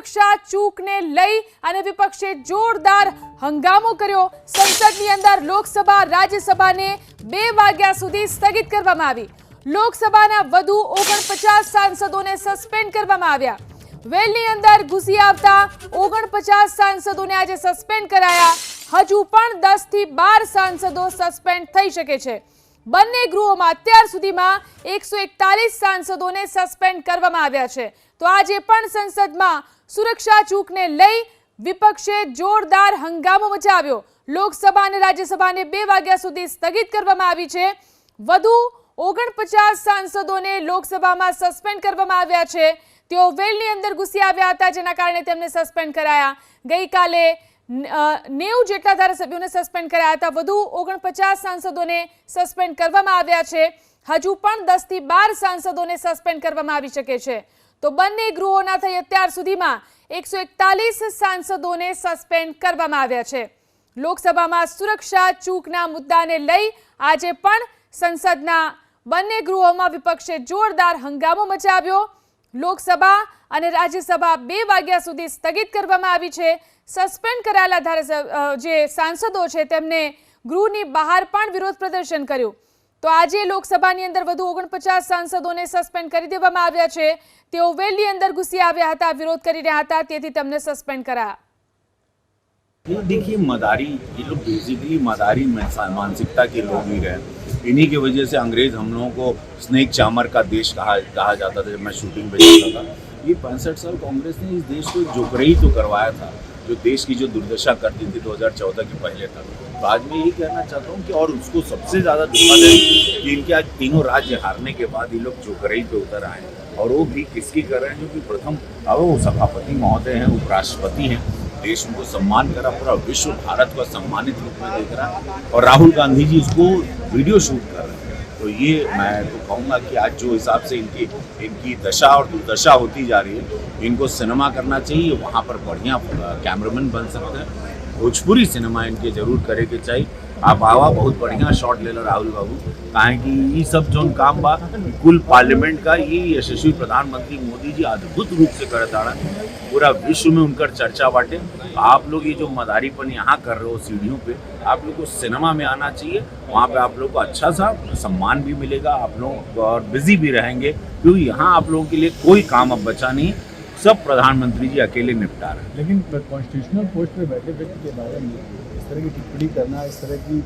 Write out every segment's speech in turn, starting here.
સુરક્ષા ચૂકને લઈ અને વિપક્ષે જોરદાર હંગામો કર્યો. સંસદની અંદર લોકસભા, રાજ્યસભાને બે વાગ્યા સુધી સ્થગિત કરવામાં આવી. લોકસભાના વધુ ઓગણપચાસ સાંસદોને સસ્પેન્ડ કરવામાં આવ્યા. વેલની અંદર ઘૂસી આવતા ઓગણપચાસ સાંસદોને આજે સસ્પેન્ડ કરાયા. હજુ પણ દસથી બાર સાંસદો સસ્પેન્ડ થઈ શકે છે. બંને ગૃહોમાં અત્યાર સુધીમાં એકસો એકતાલીસ સાંસદોને સસ્પેન્ડ કરવામાં આવ્યા છે. તો આજે પણ સંસદમાં સુરક્ષા ચૂકને લઈ વિપક્ષે જોરદાર હંગામો મચાવ્યો. લોકસભા અને રાજ્યસભાને બે વાગ્યા સુધી સ્થગિત કરવામાં આવી છે. વધુ ઓગણપચાસ સાંસદોને લોકસભામાં સસ્પેન્ડ કરવામાં આવ્યા છે. તેઓ વેલની અંદર ઘૂસી આવ્યા હતા, જેના કારણે તેમને સસ્પેન્ડ કરાયા. ગઈકાલે નેવું જેટલા ધારાસભ્યોને સસ્પેન્ડ કરાયા હતા, વધુ ઓગણપચાસ સાંસદોને સસ્પેન્ડ કરવામાં આવ્યા છે. હજુ પણ દસથી બાર સાંસદોને સસ્પેન્ડ કરવામાં આવી શકે છે. તો બંને ગૃહોના થઈ અત્યાર સુધીમાં એકસો એકતાલીસ સાંસદોને સસ્પેન્ડ કરવામાં આવ્યા છે. લોકસભામાં સુરક્ષા ચૂકના મુદ્દાને લઈ આજે પણ સંસદના બંને ગૃહોમાં વિપક્ષે જોરદાર હંગામો મચાવ્યો. લોકસભા અને રાજ્યસભા બે વાગ્યા સુધી સ્થગિત કરવામાં આવી છે સસ્પેન્ડ કરાયેલા ધારાસભ્ય અ, જે સાંસદો છે તેમને ગૃહની બહાર પણ વિરોધ પ્રદર્શન કર્યું તો આજે લોકસભાની અંદર વધુ ઓગણપચાસ સાંસદોને સસ્પેન્ડ કરી દેવામાં આવ્યા છે તેઓ વેલની અંદર ઘૂસી આવ્યા હતા વિરોધ કરી રહ્યા હતા તેથી તેમને સસ્પેન્ડ કરાયા ये देखिए मदारी ये लोग बेसिकली मदारी मनसा- मानसिकता के लोग ही रहे इन्हीं की वजह से अंग्रेज़ हम लोगों को स्नेक चामर का देश कहा कहा जाता था जब मैं शूटिंग पे जाता था। ये पैंसठ साल कांग्रेस ने इस देश को जोकरई तो करवाया था, जो देश की जो दुर्दशा करती थी 2014 के पहले तक। तो आज मैं ये कहना चाहता हूँ कि और उसको सबसे ज़्यादा दुखद है कि इनके आज तीनों राज्य हारने के बाद ये लोग जोकरई पे उतर आए और वो भी किसकी कर रहे हैं? जो कि प्रथम, अब वो सभापति महोदय हैं, उपराष्ट्रपति हैं। देश उनको सम्मान करा, पूरा विश्व भारत को सम्मानित रूप में देख रहा और राहुल गांधी जी इसको वीडियो शूट कर रहे हैं। तो ये मैं तो कहूँगा कि आज जो हिसाब से इनकी इनकी दशा और दुर्दशा होती जा रही है, इनको सिनेमा करना चाहिए, वहाँ पर बढ़िया कैमरामैन बन सकते हैं। भोजपुरी सिनेमा इनके ज़रूर करे के चाहिए आप आवा बहुत बढ़िया शॉट ले लो राहुल बाबू। काहे कि ये सब जो काम बा कुल पार्लियामेंट का, ये यशस्वी प्रधानमंत्री मोदी जी अद्भुत रूप से करत आड़ा पूरा विश्व में उनकर चर्चा बाटे। आप लोग ये जो मदारीपन यहाँ कर रहे हो सीढ़ियों पे, आप लोग को सिनेमा में आना चाहिए। वहाँ पे आप लोग को अच्छा सा सम्मान भी मिलेगा। आप लोग और बिज़ी भी रहेंगे। क्योंकि यहाँ आप लोगों के लिए कोई काम अब बचा नहीं सब प्रधानमंत्री जी अकेले निपटा रहे हैं। लेकिन कॉन्स्टिट्यूशनल पोस्ट पे बैठे व्यक्ति के बारे में इस तरह की टिप्पणी करना इस तरह की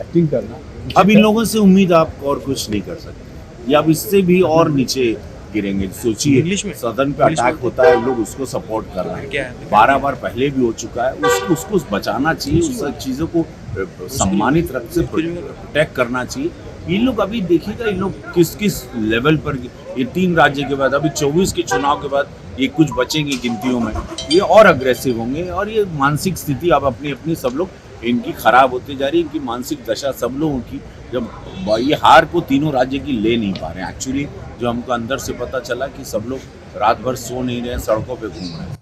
एक्टिंग करना अब इन लोगों से उम्मीद आप और कुछ नहीं कर सकते। या अब इससे भी और नीचे गिरेंगे। सोचिए इंग्लिश में? सदन पे अटैक होता है लोग उसको सपोर्ट कर रहे हैं। है? बारह बार पहले भी हो चुका है। उसको उसको बचाना चाहिए उस चीज़ों को सम्मानित रख से प्रोटेक्ट करना चाहिए। ये लोग अभी देखिएगा इन लोग किस किस लेवल पर ये तीन राज्य के बाद, अभी चौबीस के चुनाव के बाद ये कुछ बचेंगे गिनतियों में। ये और अग्रेसिव होंगे और ये मानसिक स्थिति अब अपनी अपनी सब लोग इनकी खराब होती जा रही है, इनकी मानसिक दशा सब लोगों की जब ये हार को तीनों राज्य की ले नहीं पा रहे हैं। एक्चुअली जो हमको अंदर से पता चला कि सब लोग रात भर सो नहीं रहे, सड़कों पर घूम रहे हैं।